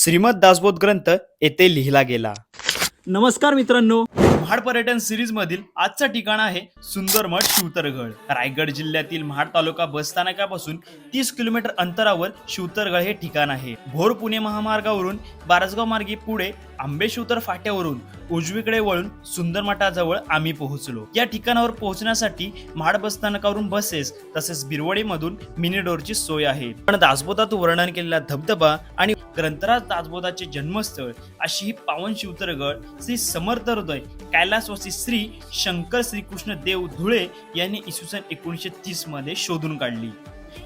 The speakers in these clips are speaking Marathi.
श्रीमद दासबोध ग्रंथ येथे लिहिला गेला. नमस्कार मित्रांनो. महाड पर्यटन सिरीज मधील आजचं ठिकाण आहे सुंदरमठ शिवतरगड. रायगड जिल्ह्यातील महाड तालुका बस स्थानकापासून तीस किलोमीटर अंतरावर शिवतरगड हे ठिकाण आहे. भोर पुणे महामार्गावरून बारसगाव मार्गे पुढे आंबे फाट्यावरून उजवीकडे वळून सुंदर मठाजवळ आम्ही पोहोचलो. या ठिकाणावर पोहोचण्यासाठी महाड बस स्थानकावरून बसेस तसेच बिरवडीमधून मिनी डोरची सोय आहे. पण दासबोधात वर्णन केलेला धबधबा आणि ग्रंथराज दासबोधाचे जन्मस्थळ अशी ही पावन शिवतरगड श्री समर्थ हृदय कैलासवासी श्री शंकर श्रीकृष्ण देव धुळे यांनी इसवी सन एकोणीसशे तीसमध्ये शोधून काढली.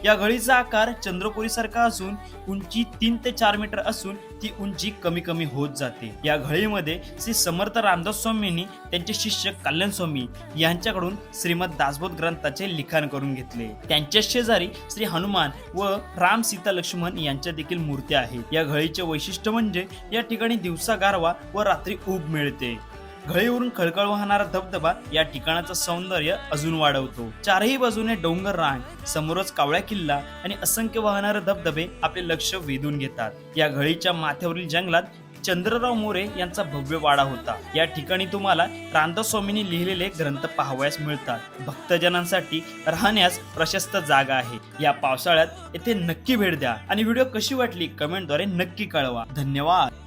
या घळीचा आकार चंद्रकोरीसारखा असून उंची तीन ते चार मीटर असून ती उंची कमी कमी होत जाते. या घळीमध्ये श्री समर्थ रामदास स्वामींनी त्यांचे शिष्य कल्याण स्वामी यांच्याकडून श्रीमद दासबोध ग्रंथाचे लिखाण करून घेतले. त्यांच्या शेजारी श्री हनुमान व राम सीता लक्ष्मण यांच्या देखील मूर्त्या आहेत. या घळीचे वैशिष्ट्य म्हणजे या ठिकाणी दिवसा गारवा व रात्री ऊब मिळते. घळीवरून खळखळ वाहणारा धबधबा या ठिकाणाचं सौंदर्य अजून वाढवतो. चारही बाजूने डोंगर रांग समोरच कावळ्या किल्ला आणि असंख्य वाहणारे धबधबे आपले लक्ष वेधून घेतात. या घळीच्या माथ्यावरील जंगलात चंद्रराव मोरे यांचा भव्य वाडा होता. या ठिकाणी तुम्हाला रामदास लिहिलेले ग्रंथ पाहावयास मिळतात. भक्तजनांसाठी राहण्यास प्रशस्त जागा आहे. या पावसाळ्यात येथे नक्की भेट द्या आणि व्हिडिओ कशी वाटली कमेंटद्वारे नक्की कळवा. धन्यवाद.